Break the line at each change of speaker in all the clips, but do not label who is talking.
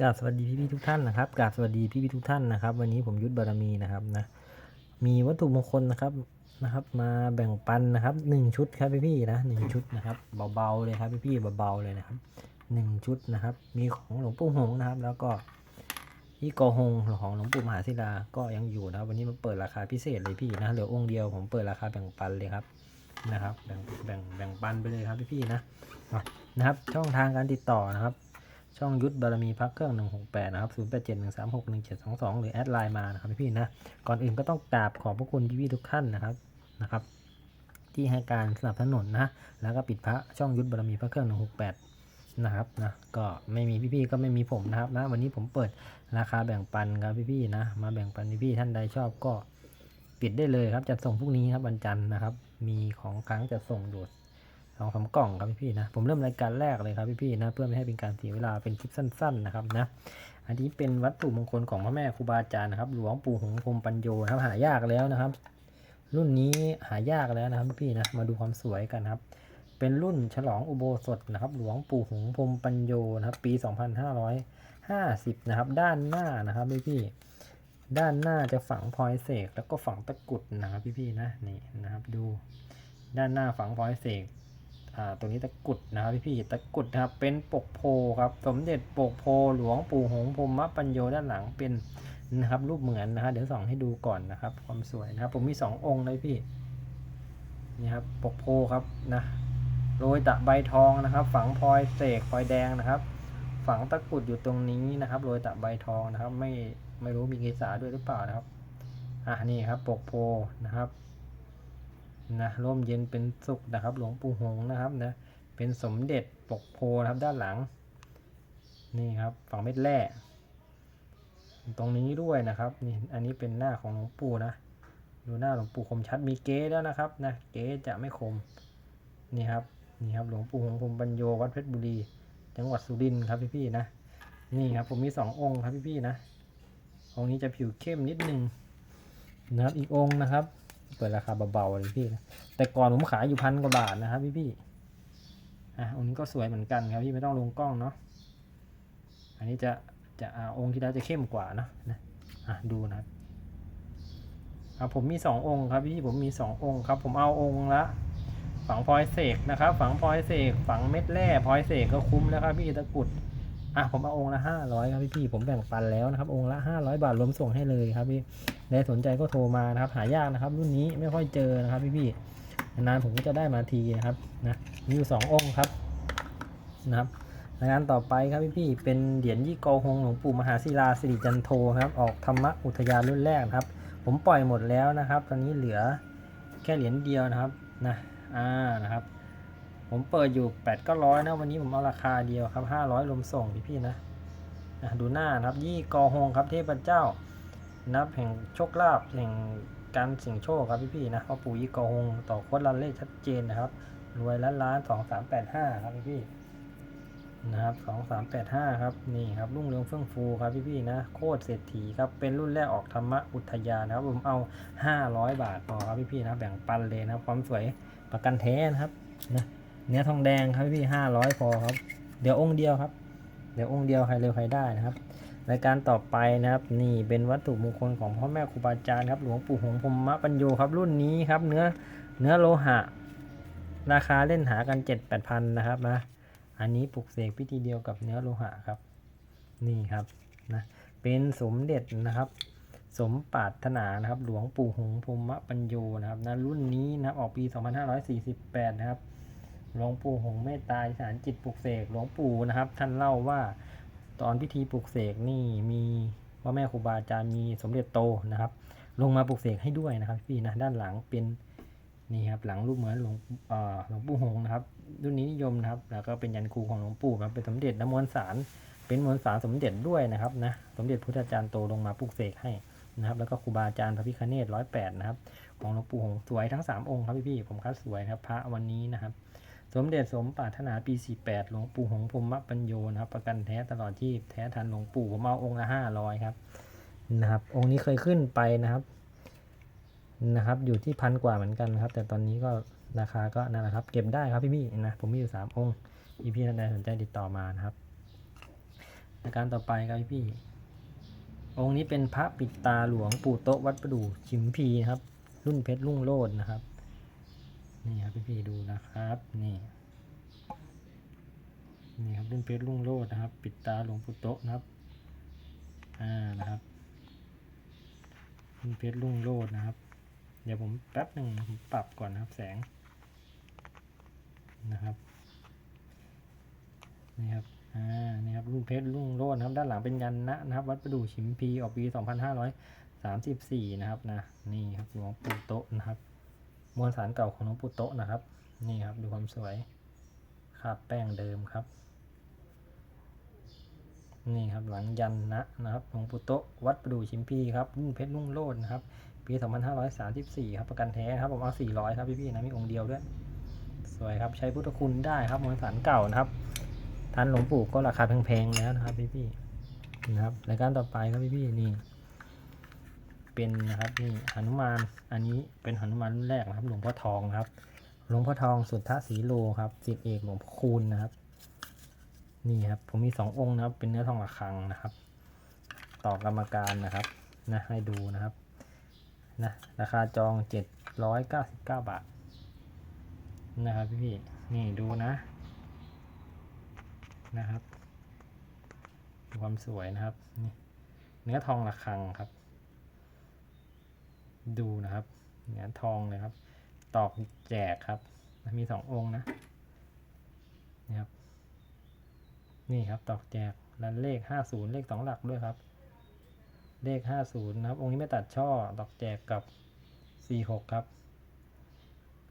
กราบสวัสดีพี่ๆทุกท่านนะครับกราบสวัสดีพี่ๆทุกท่านนะครับ วันนี้ผมยุทธบารมีนะครับนะมีวัตถุมงคลนะครับนะครับ มาแบ่งปันนะครับหนึ่งชุดครับพี่ๆนะหนึ่งชุดนะครับเบาๆเลยครับพี่ๆเบาๆเลยนะครับหนึ่งชุดนะครับ มีของหลวงปู่หงนะครับ แล้วก็ที่กอหงของหลวงปู่มหาศิลาก็ยังอยู่นะครับวันนี้มันเปิดราคาพิเศษเลยพี่นะเหลือองค์เดียวผมเปิดราคาแบ่งปันเลยครับนะครับ แบ่งแบ่งแบ่งปันไปเลยครับพี่ๆนะอะนะครับ ช่องทางการติดต่อนะครับ ช่องยุทธบารมีพักเครื่อง 168 นะครับ 0871361722 หรือแอดไลน์มานะครับพี่ๆนะ ก่อนอื่นก็ต้องกราบขอบพระคุณพี่ๆทุกท่านนะครับนะครับ ที่ให้การสนับสนุนนะ แล้วก็ปิดพระช่องยุทธบารมีพระเครื่อง 168 นะครับนะก็ไม่มีพี่ๆก็ไม่มีผมนะครับนะวันนี้ผมเปิดราคาแบ่งปันครับพี่ๆนะมาแบ่งปันพี่ๆท่านใดชอบก็ปิดได้เลยครับจะส่งพรุ่งนี้ครับวันจันทร์นะครับ มีของค้างจะส่งอยู่ องสากล่องครับพี่ๆนะ ผมเริ่มรายการแรกเลยครับพี่ๆนะ เพื่อไม่ให้เป็นการเสียเวลาเป็นคลิปสั้น ๆ นะครับนะ อันนี้เป็นวัตถุมงคลของพระแม่ครูบาอาจารย์นะครับ หลวงปู่หงส์พรมปัญโยนะครับหายากแล้วนะครับ รุ่นนี้หายากแล้วนะครับพี่ๆนะ มาดูความสวยกันครับ เป็นรุ่นฉลองอุโบสถนะครับ หลวงปู่หงพรมปัญโยนะครับ ปี 2550 นะครับ ด้านหน้านะครับพี่ๆด้านหน้าจะฝังพลอยเสกแล้วก็ฝังตะกรุดนะครับพี่ๆนะนี่นะครับดู ด้านหน้าฝังพลอยเสก อ่าตรงนี้ตะกุดนะครับพี่ๆตะกุดนะครับเป็นปกโพครับสมเด็จปกโพหลวงปู่หงส์พรหมปัญโยด้านหลังเป็นนะครับรูปเหมือนนะครับเดี๋ยวส่องให้ดูก่อนนะครับ ความสวยนะครับผมมีสององค์เลยพี่นี่ครับปกโพครับนะโรยตะใบทองนะครับ ฝังพลอยเสกพลอยแดงนะครับ ฝังตะกุดอยู่ตรงนี้นะครับโรยตะใบทองนะครับ ไม่ไม่รู้มีเกษาด้วยหรือเปล่านะครับอ่านี่ครับปกโพนะครับ นะร่มเย็นเป็นสุขนะครับ หลวงปู่หงนะครับนะเป็นสมเด็จปกโพนะครับด้านหลัง นี่ครับฝั่งเม็ดแร่ตรงนี้ด้วยนะครับนี่อันนี้เป็นหน้าของหลวงปู่นะดูหน้าหลวงปู่คมชัดมีเก๊แล้วนะครับนะเก๊จะไม่คมนี่ครับนี่ครับหลวงปู่หงพรมปัญโยวัดเพชรบุรี จังหวัดสุรินทร์ครับพี่ๆนะนี่ครับผมมีสององค์ครับพี่ๆนะองค์นี้จะผิวเข้มนิดนึงนะครับอีกองค์นะครับ เปิดราคาเบาๆเลยพี่นะแต่ก่อนผมขายอยู่พันกว่าบาทนะครับพี่พี่ๆอะองค์นี้ก็สวยเหมือนกันครับพี่ไม่ต้องลงกล้องเนาะอันนี้จะจะอ่าองค์ที่แล้วจะเข้มกว่าเนอะนะอะดูนะครับอะผมมีสององค์ครับพี่ผมมีสององค์ครับ ผมเอาองค์ละฝังพลอยเสกนะครับ ฝังพลอยเสกฝังเม็ดแร่พลอยเสกก็คุ้มแล้วครับพี่ตะกุด อะผมเอาองค์ละห้าร้อยครับพี่พี่ผมแบ่งปันแล้วนะครับ องค์ละห้าร้อยบาทรวมส่งให้เลยครับพี่ใครสนใจก็โทรมานะครับ หายากนะครับ รุ่นนี้ไม่ค่อยเจอนะครับพี่ๆนานผมก็จะได้มาทีนะครับนะมีอยู่สององค์ครับนะครับรายงานต่อไปครับพี่ๆเป็นเหรียญยี่โกหงหลวงปู่มหาศิลาสิริจันโทครับออกธรรมอุทยานรุ่นแรกครับ ผมปล่อยหมดแล้วนะครับ ตอนนี้เหลือแค่เหรียญเดียวนะครับนะอ่านะครับ ผมเปิดอยู่8ปดก็ร้อยนะวันนี้ผมเอาราคาเดียวครับ500รวมส่งพี่ๆนะนะดูหน้านะครับ ยี่กอหงครับเทพเจ้า นับแห่งโชคลาภแห่งการเสี่ยงโชคครับพี่ๆนะพ่อปู่ยี่กอหงต่อโคตรลันเลขชัดเจนนะครับ รวยล้านล้านสองสามแปดห้าครับพี่ๆนะครับสองสามแปดห้าครับนี่ครับรุ่งเรืองเฟื่องฟูครับพี่ๆนะโคตรเศรษฐีครับเป็นรุ่นแรกออกธรรมะอุทยานนะครับผมเอาห้าร้อยบาทพอครับพี่ๆนะแบ่งปันเลยนะครับความสวยประกันแท้นะครับนะ เนื้อทองแดงครับพี่ห้าร้อยพอครับ เดี๋ยวองค์เดียวครับ เดี๋ยวองค์เดียวใครเร็วใครได้นะครับรายการต่อไปนะครับ นี่เป็นวัตถุมงคลของพ่อแม่ครูบาอาจารย์ครับ หลวงปู่หงส์พรหมปัญโยครับรุ่นนี้ครับเนื้อเนื้อโลหะ ราคาเล่นหากันเจ็ดแปดพันนะครับนะอันนี้ปลุกเสกพิธีเดียวกับเนื้อโลหะครับ นี่ครับนะเป็นสมเด็จนะครับ สมปาถนานะครับ หลวงปู่หงส์พรหมปัญโยนะครับนะรุ่นนี้นะครับออกปี 2548 นะครับ หลวงปู่หงเมตตาธิษฐานจิตปลุกเสกหลวงปู่นะครับ ท่านเล่าว่าตอนพิธีปลุกเสกนี่มีพ่อแม่ครูบาอาจารย์มีสมเด็จโตนะครับ ลงมาปลุกเสกให้ด้วยนะครับพี่นะด้านหลังเป็นนี่ครับหลังรูปเหมือนหลวงหลวงปู่หงนะครับรุ่นนี้นิยมนะครับ แล้วก็เป็นยันครูของหลวงปู่ครับเป็นสมเด็จน้ำมวลสารเป็นมวลสารสมเด็จด้วยนะครับนะสมเด็จพุทธาจารย์โตลงมาปลุกเสกให้นะครับ แล้วก็ครูบาอาจารย์พระพิคเนตร้อยแปดนะครับของหลวงปู่หงสวยทั้งสามองค์ครับพี่ๆผมคัดสวยนะครับพระวันนี้นะครับ สมเด็จสมปรารถนาปี 48 หลวงปู่หงพรหมปัญโยนะครับ ประกันแท้ตลอดที่แท้ทันหลวงปู่ผมเอาองค์ละ500ครับนะครับ องค์นี้เคยขึ้นไปนะครับนะครับ อยู่ที่พันกว่าเหมือนกันนะครับ แต่ตอนนี้ก็ราคาก็นั่นแหละครับ เก็บได้ครับพี่พี่นะผมมีอยู่ 3 องค์อีพี่ท่านใดสนใจติดต่อมานะครับรายการต่อไปครับพี่ๆองค์นี้เป็นพระปิดตาหลวงปู่โต๊ะวัดประดู่ชิมพีนะครับ รุ่นเพชรรุ่งโรจน์นะครับ นี่ครับพี่ๆดูนะครับ นี่ นี่ครับรุ่นเพชรรุ่งโรจน์นะครับ ปิดตาหลวงปู่โตนะครับ อ่านะครับรุ่นเพชรรุ่งโรจน์นะครับ เดี๋ยวผมแป๊บหนึ่งผมปรับก่อนนะครับ แสง นะครับ นี่ครับ อ่า นี่ครับรุ่นเพชรรุ่งโรจน์นะครับ ด้านหลังเป็นยันนะนะครับ วัดประดู่ชิมพีออกปี 2534 นะครับนะ นี่ครับหลวงปู่โตนะครับ มวลสารเก่าของหลวงปู่โตะนะครับ นี่ครับดูความสวยคาบแป้งเดิมครับ นี่ครับหลังยันนะนะครับหลวงปู่โตะวัดประดู่ชิมพีครับรุ่นเพชรรุ่งโรจน์นะครับปี2534ครับประกันแท้ครับผมเอา400ครับพี่ๆนะมีองค์เดียวด้วยสวยครับใช้พุทธคุณได้ครับมวลสารเก่านะครับทันหลวงปู่ก็ราคาแพงๆแล้วนะครับพี่ๆนะครับรายการต่อไปครับพี่ๆนี่ เป็นนะครับนี่หนุมานอันนี้เป็นหนุมานรุ่นแรกนะครับ หลวงพ่อทองครับ หลวงพ่อทองสุทธศรีโลครับสิทธิเอกหลวงพ่อคูณนะครับ นี่ครับผมมีสององค์นะครับ เป็นเนื้อทองระฆังนะครับ ต่อกรรมการนะครับนะให้ดูนะครับนะราคาจอง799บเก้าบาทนะครับพี่พี่ๆนี่ดูนะนะครับดูความสวยนะครับนี่เนื้อทองระฆังครับ ดูนะครับเนื้อทองเลยครับ ตอกแจกครับมีสององค์นะนี่ครับ นี่ครับตอกแจกแล้วเลขห้าศูนย์เลขสองหลักด้วยครับ เลขห้าศูนย์นะครับ องค์นี้ไม่ตัดช่อตอกแจกกับสี่หกครับ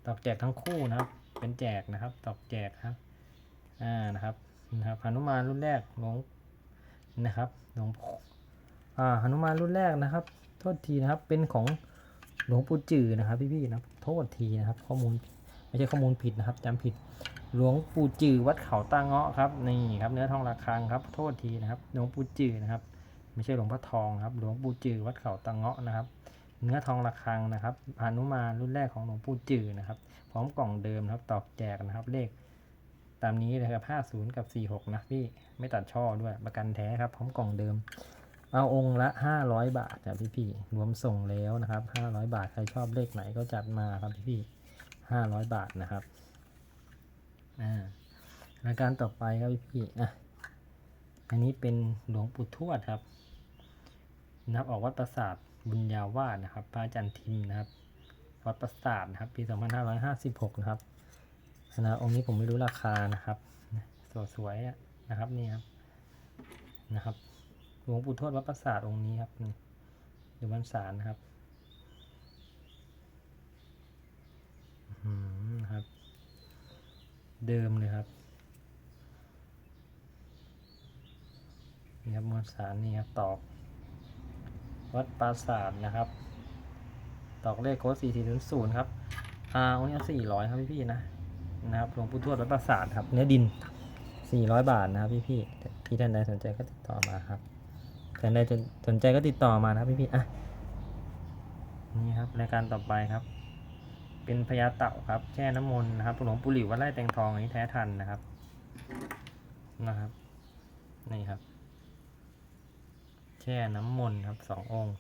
ตอกแจกทั้งคู่นะครับ เป็นแจกนะครับ ตอกแจกครับ อ่านะครับนะครับหนุมานรุ่นแรกหลวงนะครับหลวงอ่าหนุมานรุ่นแรกนะครับ โทษทีนะครับเป็นของ หลวงปู่จือนะครับพี่ๆนะครับโทษทีนะครับ ข้อมูลไม่ใช่ข้อมูลผิดนะครับจำผิดหลวงปู่จือวัดเขาตาเงาะครับนี่ครับเนื้อทองระฆังครับ โทษทีนะครับหลวงปู่จือนะครับ ไม่ใช่หลวงพ่อทองครับ หลวงปู่จือวัดเขาตาเงาะนะครับ เนื้อทองระฆังนะครับหนุมานรุ่นแรกของหลวงปู่จือนะครับ พร้อมกล่องเดิมนะครับ ตอกแจกนะครับ เลข ตามนี้เลยครับ50 กับ 46 นะพี่ไม่ตัดช่อด้วยประกันแท้ครับ พร้อมกล่องเดิม เอาองค์ละ 500 บาทครับพี่พี่รวมส่งแล้วนะครับ 500 บาทใครชอบเลขไหนก็จัดมาครับพี่พี่500 บาทนะครับอ่ารายการต่อไปครับพี่พี่อะอันนี้เป็นหลวงปู่ทวดครับ นับออกวัดปราสาทบุญญาวาสนะครับพระอาจารย์ทิมนะครับ วัดปราสาทนะครับ ปี 2556 นะครับนะองค์นี้ผมไม่รู้ราคานะครับ สวยๆนะครับนี่ครับนะครับ หลวงปู่ทวดวัดปราสาทองค์นี้ครับนี่อยู่บ้านสารนะครับอื้อหือครับ เดิมเลยครับนี่ครับมวลสารนี่ครับตอก วัดปราสาทนะครับ ตอกเลขโค้ด4400ครับอ่าองค์นี้สี่ร้อยครับพี่ๆนะนะครับหลวงปู่ทวดวัดปราสาทครับ เนื้อดิน400บาทนะครับพี่พี่ที่ท่านใดสนใจก็ติดต่อมาครับ ท่านใดสนใจก็ติดต่อมานะครับพี่พี่ๆอะนี่ครับรายการต่อไปครับ เป็นพญาเต่าครับแช่น้ำมนต์นะครับหลวงปู่หลิววัดไร่แตงทองอันนี้แท้ทันนะครับนะครับนี่ครับ แช่น้ำมนต์ครับสององค์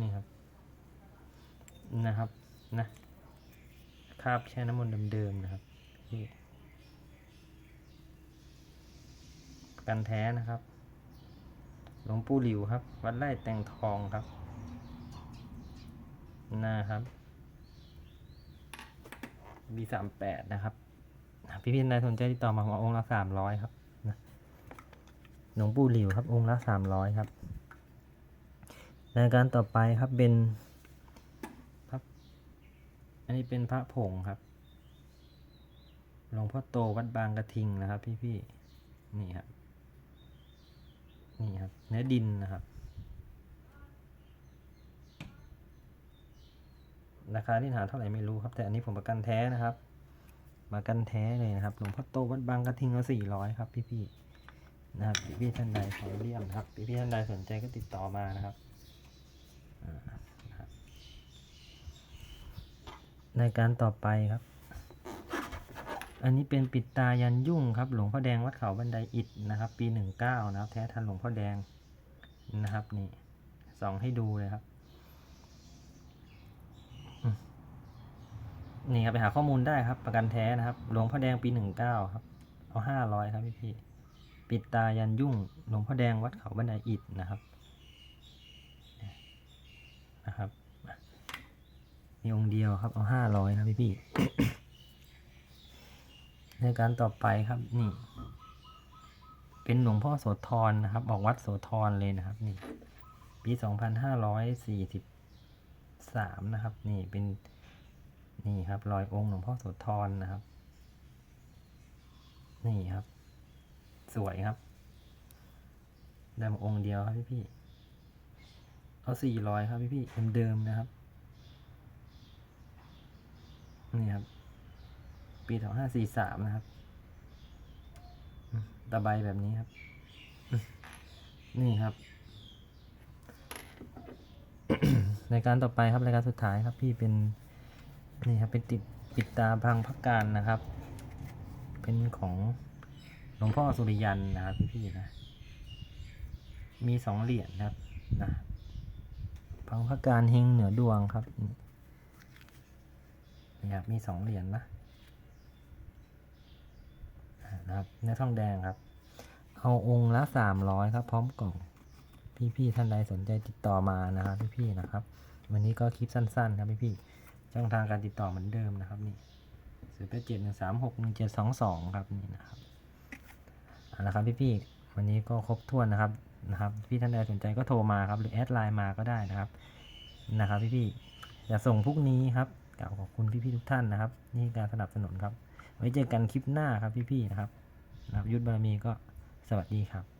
นี่ครับนะครับนะคาบแช่น้ำมนต์เดิมๆนะครับนี่ กันแท้นะครับ หลวงปู่หลิวครับ วัดไร่แตงทองครับนะครับบีสามแปดนะครับ พี่พี่นายสนใจติดต่อมาของค์ละสามร้อยครับนะหลวงปู่หลิวครับ องค์ละสามร้อยครับรายการต่อไปครับเป็นพับอันนี้เป็นพระผงครับหลวงพ่อโตวัดบางกระทิงนะครับ พี่ๆนี่ครับ นี่ครับ เนื้อดินนะครับ ราคาที่หาเท่าไหร่ไม่รู้ครับ แต่อันนี้ผมประกันแท้นะครับประกันแท้เลยนะครับหลวงพ่อโตวัดบางกระทิงละสี่ร้อยครับ พี่ๆนะครับพี่ๆท่านใดขอเลี่ยมนะครับพี่ๆท่านใดสนใจก็ติดต่อมานะครับอ่านการต่อไปครับ อันนี้เป็นปิดตายันยุ่งครับ หลวงพ่อแดงวัดเขาบันไดอิฐนะครับ ปีหนึ่งเก้านะครับแท้ทันหลวงพ่อแดงนะครับนี่ส่องให้ดูเลยครับนี่ครับไปหาข้อมูลได้ครับ ประกันแท้นะครับ หลวงพ่อแดงปีหนึ่งเก้าครับ เอาห้าร้อยครับพี่พี่ปิดตายันยุ่ง หลวงพ่อแดงวัดเขาบันไดอิฐนะครับนะครับมีองค์เดียวครับเอาห้าร้อยครับพี่พี่ ในการต่อไปครับนี่ เป็นหลวงพ่อโสธรนะครับ ออกวัดโสธรเลยนะครับ นี่ ปีสองพันห้าร้อยสี่สิบสามนะครับ นี่เป็นนี่ครับรอยองค์หลวงพ่อโสธรนะครับ นี่ครับ สวยครับได้มาองค์เดียวครับพี่พี่เอาสี่ร้อยครับพี่พี่ๆเดิมๆนะครับ นี่ครับ ปีสองห้าสี่สามนะครับ ตะไบแบบนี้ครับ นี่ครับในการต่อไปครับรายการสุดท้ายครับ พี่เป็น นี่ครับ เป็นติดปิดตาพังพักการนะครับ เป็นของหลวงพ่อสุริยันนะครับพี่ๆนะ มีสองเหรียญครับนะพังพักการเฮงเหนือดวงครับนี่ครับมีสองเหรียญนะ นะครับ เนื้อทองแดงครับ เอาองค์ละสามร้อยครับ พร้อมกล่อง พี่ๆท่านใดสนใจติดต่อมานะครับ พี่ๆนะครับ วันนี้ก็คลิปสั้น ๆ ครับพี่ๆช่องทางการติดต่อเหมือนเดิมนะครับนี่ศูนย์แปดเจ็ดหนึ่งสามหกหนึ่งเจ็ดสองสองครับนี่นะครับเอาละครับพี่ๆวันนี้ก็ครบถ้วนนะครับนะครับพี่ท่านใดสนใจก็โทรมาครับหรือแอดไลน์มาก็ได้นะครับนะครับพี่ๆจะส่งพรุ่งนี้ครับกล่าวขอบคุณพี่ๆทุกท่านนะครับ นี่การสนับสนุนครับ ไว้เจอกันคลิปหน้าครับพี่ๆนะครับ รับยุทธบารมีก็สวัสดีครับ